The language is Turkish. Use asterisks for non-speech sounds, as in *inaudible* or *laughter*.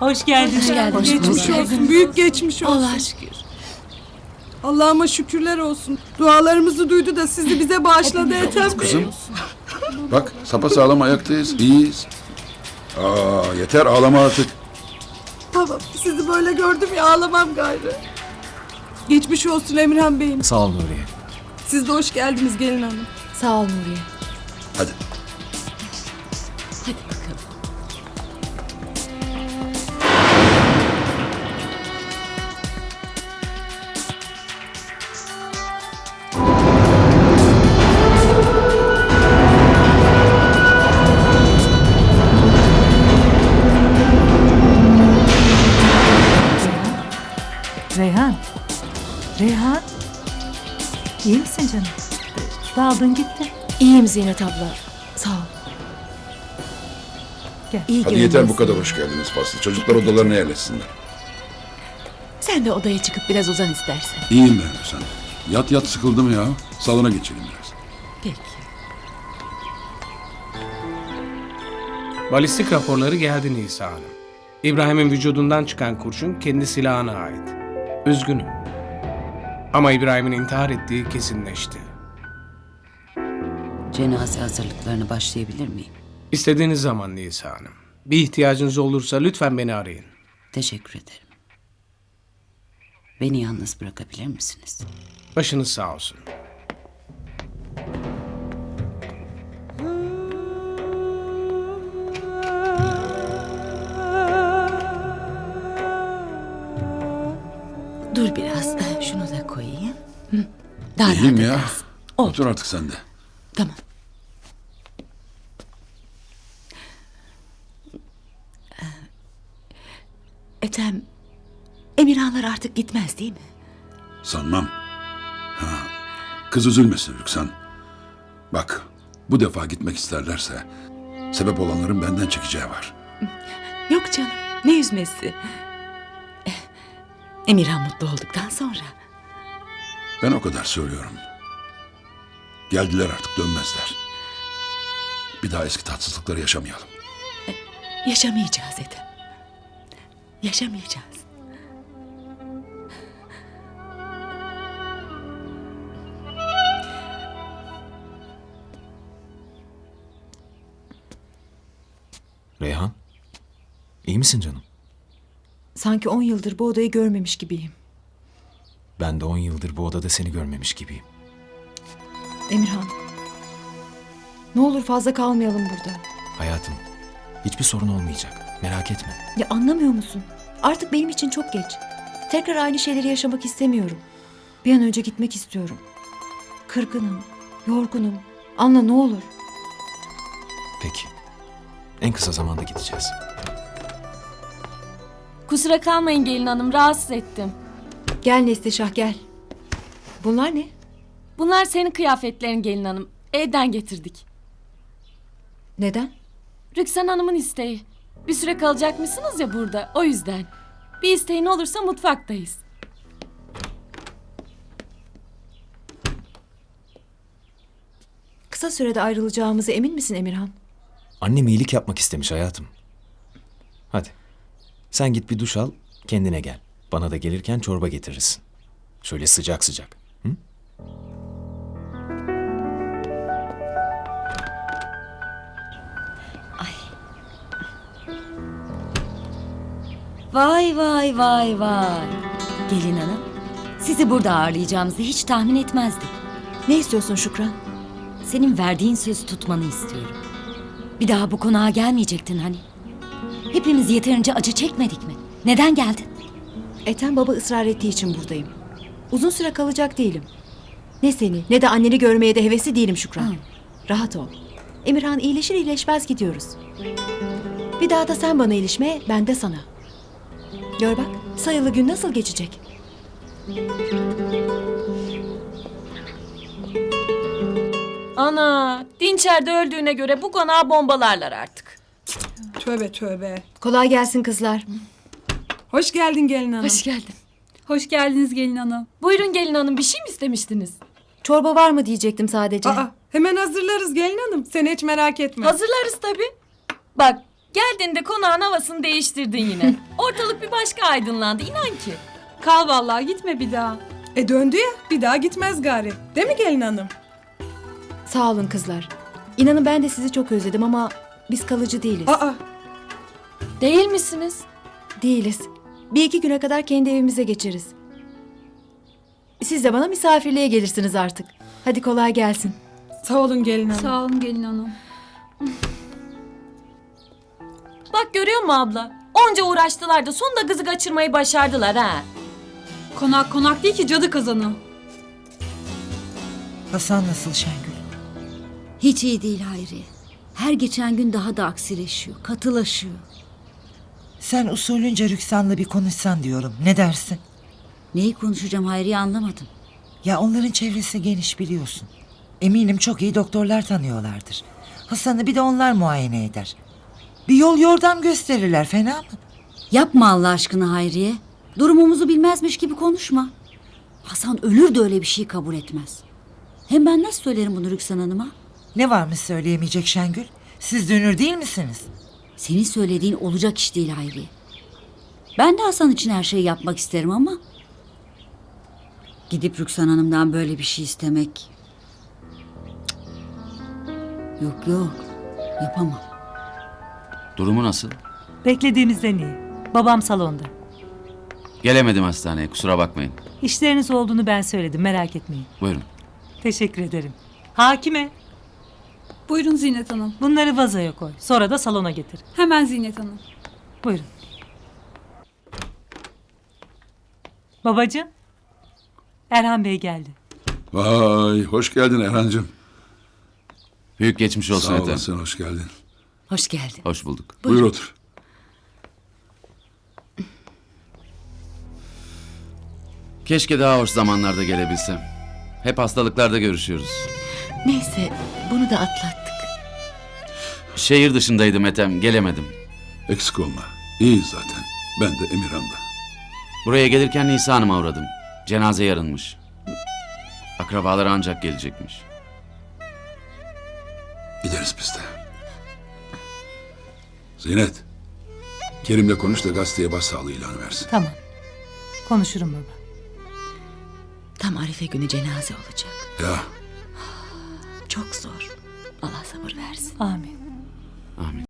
Hoş geldiniz. Hoş geldiniz. Geçmiş olsun. Büyük geçmiş olsun. Allah'a şükür. Allah'ıma şükürler olsun. Dualarımızı duydu da sizi bize bağışladı Ethem Bey. Kızım. Bak sapasağlam ayaktayız. iyiyiz. Aa, yeter ağlama artık. Tamam sizi böyle gördüm ya ağlamam gayrı. Geçmiş olsun Emirhan Bey'im. Sağ ol Nuriye. Siz de hoş geldiniz gelin hanım. Sağ ol Nuriye. Reyhan. Reyhan. İyi misin canım? Daldın gitti. İyiyim Zinet abla. Sağ ol. Gel. İyi Hadi yeter bu kadar hoş geldiniz faslı. Çocuklar odalarına yerleşsinler. Sen de odaya çıkıp biraz uzan istersen. İyiyim ben sen. Yat yat sıkıldım ya. Salona geçelim biraz. Peki. Balistik raporları geldi Nisa Hanım. İbrahim'in vücudundan çıkan kurşun kendi silahına ait. Üzgünüm. Ama İbrahim'in intihar ettiği kesinleşti. Cenaze hazırlıklarına başlayabilir miyim? İstediğiniz zaman Nisa Hanım. Bir ihtiyacınız olursa lütfen beni arayın. Teşekkür ederim. Beni yalnız bırakabilir misiniz? Başınız sağ olsun. Dur biraz. Şunu da koyayım. Daha İyiyim rahat ya. edersin. Oldu. Otur artık sen de. Tamam. Ee, Ethem, Emirhanlar artık gitmez değil mi? Sanmam. Ha. Kız üzülmesin Rüksan. Bak bu defa gitmek isterlerse sebep olanların benden çekeceği var. Yok canım, ne üzmesi? Emirhan mutlu olduktan sonra. Ben o kadar söylüyorum. Geldiler artık dönmezler. Bir daha eski tatsızlıkları yaşamayalım. Yaşamayacağız Ethem. Yaşamayacağız. Reyhan. iyi misin canım? Sanki on yıldır bu odayı görmemiş gibiyim. Ben de 10 yıldır bu odada seni görmemiş gibiyim. Emirhan. Ne olur fazla kalmayalım burada. Hayatım, hiçbir sorun olmayacak. Merak etme. Ya anlamıyor musun? Artık benim için çok geç. Tekrar aynı şeyleri yaşamak istemiyorum. Bir an önce gitmek istiyorum. Kırgınım, yorgunum. Anla ne olur. Peki. En kısa zamanda gideceğiz. Kusura kalmayın gelin hanım rahatsız ettim. Gel Neslişah gel. Bunlar ne? Bunlar senin kıyafetlerin gelin hanım. Evden getirdik. Neden? Rüksan Hanım'ın isteği. Bir süre kalacakmışsınız ya burada o yüzden. Bir isteğin olursa mutfaktayız. Kısa sürede ayrılacağımıza emin misin Emirhan? Annem iyilik yapmak istemiş hayatım. Hadi. Sen git bir duş al, kendine gel. Bana da gelirken çorba getirirsin. Şöyle sıcak sıcak. Hı? Vay vay vay vay. Gelin hanım, sizi burada ağırlayacağımızı hiç tahmin etmezdik. Ne istiyorsun Şükran? Senin verdiğin sözü tutmanı istiyorum. Bir daha bu konağa gelmeyecektin hani. Hepimiz yeterince acı çekmedik mi? Neden geldin? Ethem baba ısrar ettiği için buradayım. Uzun süre kalacak değilim. Ne seni ne de anneni görmeye de hevesli değilim Şükran. Hı. Rahat ol. Emirhan iyileşir iyileşmez gidiyoruz. Bir daha da sen bana ilişme, ben de sana. Gör bak, sayılı gün nasıl geçecek? Ana Dinçer de öldüğüne göre bu konağı bombalarlar artık. Tövbe tövbe. Kolay gelsin kızlar. Hoş geldin gelin hanım. Hoş geldin. Hoş geldiniz gelin hanım. Buyurun gelin hanım bir şey mi istemiştiniz? Çorba var mı diyecektim sadece. Aa, hemen hazırlarız gelin hanım. Sen hiç merak etme. Hazırlarız tabii. Bak Geldiğinde konağın havasını değiştirdin yine. *laughs* Ortalık bir başka aydınlandı inan ki. Kal vallahi gitme bir daha. E döndü ya bir daha gitmez gari. Değil mi gelin hanım? Sağ olun kızlar. İnanın ben de sizi çok özledim ama biz kalıcı değiliz. Aa Değil misiniz? Değiliz. Bir iki güne kadar kendi evimize geçeriz. Siz de bana misafirliğe gelirsiniz artık. Hadi kolay gelsin. sağ olun gelin hanım. Sağ olun gelin hanım. Bak görüyor musun abla? Onca uğraştılar da sonunda kızı kaçırmayı başardılar ha. Konak konak değil ki cadı kazanı. Hasan nasıl Şengül? Hiç iyi değil Hayri. Her geçen gün daha da aksileşiyor, katılaşıyor. Sen usulünce Rüksan'la bir konuşsan diyorum. Ne dersin? Neyi konuşacağım Hayri'yi anlamadım. Ya onların çevresi geniş biliyorsun. Eminim çok iyi doktorlar tanıyorlardır. Hasan'ı bir de onlar muayene eder. Bir yol yordam gösterirler fena mı? Yapma Allah aşkına Hayriye. Durumumuzu bilmezmiş gibi konuşma. Hasan ölür de öyle bir şey kabul etmez. Hem ben nasıl söylerim bunu Rüksan Hanım'a? Ne var mı söyleyemeyecek Şengül? Siz dönür değil misiniz? Senin söylediğin olacak iş değil Hayriye. Ben de Hasan için her şeyi yapmak isterim ama... Gidip Rüksan Hanım'dan böyle bir şey istemek... Cık. Yok yok, yapamam. Durumu nasıl? Beklediğimizden iyi. Babam salonda. Gelemedim hastaneye kusura bakmayın. İşleriniz olduğunu ben söyledim merak etmeyin. Buyurun. Teşekkür ederim. Hakime Buyurun Zinet Hanım. bunları vazoya koy. Sonra da salona getir. Hemen Zinet Hanım. Buyurun. Babacığım. Erhan Bey geldi. Vay hoş geldin Erhan'cığım. Büyük geçmiş olsun Sağ olasın hoş geldin. Hoş geldin. Hoş bulduk. Buyur otur. Keşke daha hoş zamanlarda gelebilsem. Hep hastalıklarda görüşüyoruz. Neyse, bunu da atlattık. Şehir dışındaydım Ethem gelemedim. Eksik olma. İyiyiz zaten. Ben de Emirhan'da. Buraya gelirken Nisa Hanım'a uğradım. Cenaze yarınmış. Akrabaları ancak gelecekmiş. Gideriz biz de. Zeynep. Kerim'le konuş da gazeteye başsağlığı ilanı versin. Tamam. Konuşurum baba. Tam Arife günü cenaze olacak. Ya Çok zor. Allah sabır versin. Amin. Amin.